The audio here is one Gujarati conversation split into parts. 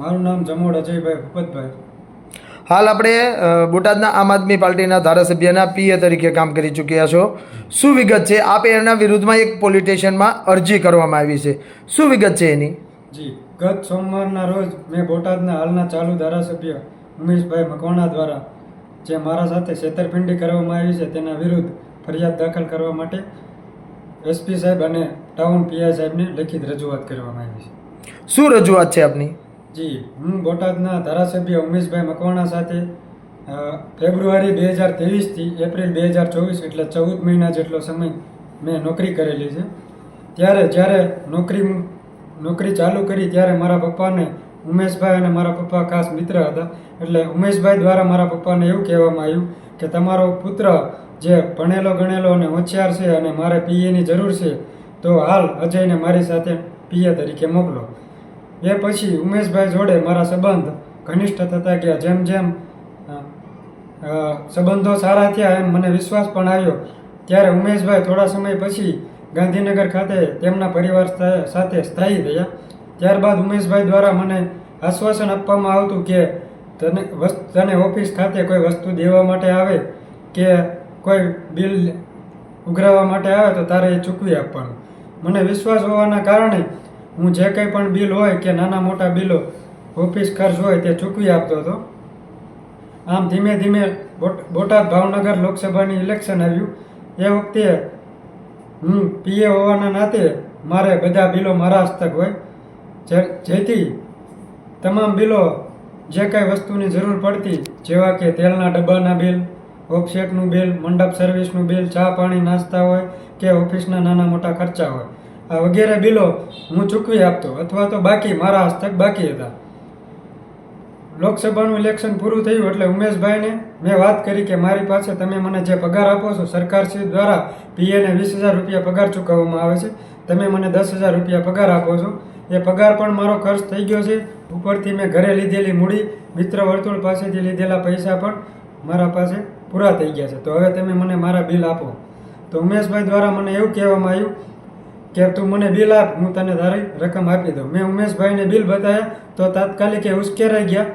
મારું નામ જમોડ અજયભાઈ ભૂપતભાઈ. હાલ આપણે બોટાદના આમ આદમી પાર્ટીના ધારાસભ્યના પીએ તરીકે કામ કરી ચૂક્યા છો. શું વિગત છે? આપ એના વિરુદ્ધમાં એક પોલિટેશનમાં અરજી કરવામાં આવી છે. શું વિગત છે એની? જી ગત સોમવારના રોજ મેં બોટાદના હાલના ચાલુ ધારાસભ્ય ઉમેશભાઈ મકવાણા દ્વારા જે મારા સાથે છેતરપિંડી કરવામાં આવી છે તેના વિરુદ્ધ ફરિયાદ દાખલ કરવા માટે એસપી સાહેબ અને ટાઉન પીઆઈ સાહેબને લેખિત રજૂઆત કરવામાં આવી છે. શું રજૂઆત છે આપની? જી, હું બોટાદના ધારાસભ્ય ઉમેશભાઈ મકવાણા સાથે ફેબ્રુઆરી બે હજાર ત્રેવીસથી એપ્રિલ બે હજાર ચોવીસ એટલે ચૌદ મહિના જેટલો સમય મેં નોકરી કરેલી છે. ત્યારે જ્યારે નોકરી નોકરી ચાલુ કરી ત્યારે મારા પપ્પાને ઉમેશભાઈ અને મારા પપ્પા ખાસ મિત્ર હતા. એટલે ઉમેશભાઈ દ્વારા મારા પપ્પાને એવું કહેવામાં આવ્યું કે તમારો પુત્ર જે ભણેલો ગણેલો અને હોશિયાર છે અને મારે પીએની જરૂર છે, તો હાલ અજયને મારી સાથે પીએ તરીકે મોકલો. એ પછી ઉમેશભાઈ જોડે મારા સંબંધ ઘનિષ્ઠ થતા ગયા. જેમ જેમ સંબંધો સારા થયા એમ મને વિશ્વાસ પણ આવ્યો. ત્યારે ઉમેશભાઈ થોડા સમય પછી ગાંધીનગર ખાતે તેમના પરિવાર સાથે સ્થાયી થયા ત્યારબાદ ઉમેશભાઈ દ્વારા મને આશ્વાસન આપવામાં આવતું કે તને તને ઓફિસ ખાતે કોઈ વસ્તુ દેવા માટે આવે કે કોઈ બિલ ઉઘરાવવા માટે આવે તો તારે એ ચૂકવી આપવાનું. મને વિશ્વાસ હોવાના કારણે હું જે કંઈ પણ બિલ હોય કે નાના મોટા બિલો ઓફિસ ખર્ચ હોય તે ચૂકવી આપતો હતો. આમ ધીમે ધીમે બોટ- બોટાદ ભાવનગર લોકસભાની ઇલેક્શન આવ્યું. એ વખતે હું પીએ હોવાના નાતે મારે બધા બિલો મારા હસ્તક હોય. જેથી તમામ બિલો જે કાંઈ વસ્તુની જરૂર પડતી, જેવા કે તેલના ડબ્બાના બિલ, ઓફસેટનું બિલ, મંડપ સર્વિસનું બિલ, ચા પાણી, નાસ્તા હોય કે ઓફિસના નાના મોટા ખર્ચા હોય વગેરે બિલો હું ચૂકવી આપતો અથવા તો બાકી મારા હસ્તક બાકી હતા. લોકસભાનું ઇલેક્શન પૂરું થયું એટલે ઉમેશભાઈને મેં વાત કરી કે મારી પાસે તમે મને જે પગાર આપો છો સરકારશ્રી દ્વારા પીએને વીસ હજાર રૂપિયા પગાર ચૂકવવામાં આવે છે. તમે મને દસ હજાર રૂપિયા પગાર આપો છો. એ પગાર પણ મારો ખર્ચ થઈ ગયો છે. ઉપરથી મેં ઘરે લીધેલી મૂડી, મિત્ર વર્તુળ પાસેથી લીધેલા પૈસા પણ મારા પાસે પૂરા થઈ ગયા છે. તો હવે તમે મને મારા બિલ આપો. તો ઉમેશભાઈ દ્વારા મને એવું કહેવામાં આવ્યું કે તું મને બિલ આપ હું તને તારી રકમ આપી દઉં. મેં ઉમેશભાઈને બિલ બતાવ્યા તો તાત્કાલિક એ ઉશ્કેરાઈ ગયા.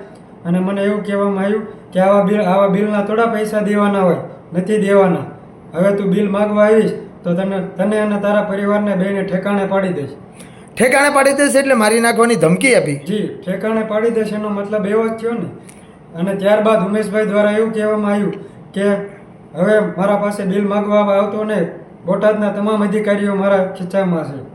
અને મને એવું કહેવામાં આવ્યું કે આવા બિલ આવા બિલના થોડા પૈસા દેવાના હોય. નથી દેવાના. હવે તું બિલ માગવા આવીશ તો તને તને અને તારા પરિવારને બેને ઠેકાણે પાડી દઈશ. ઠેકાણે પાડી દેશે એટલે મારી નાખવાની ધમકી આપી. જી ઠેકાણે પાડી દેશે એનો મતલબ એવો જ થયો ને. અને ત્યારબાદ ઉમેશભાઈ દ્વારા એવું કહેવામાં આવ્યું કે હવે મારા પાસે બિલ માગવા આવતો ને બોટાદના તમામ અધિકારીઓ મારા ખીચામાં છે.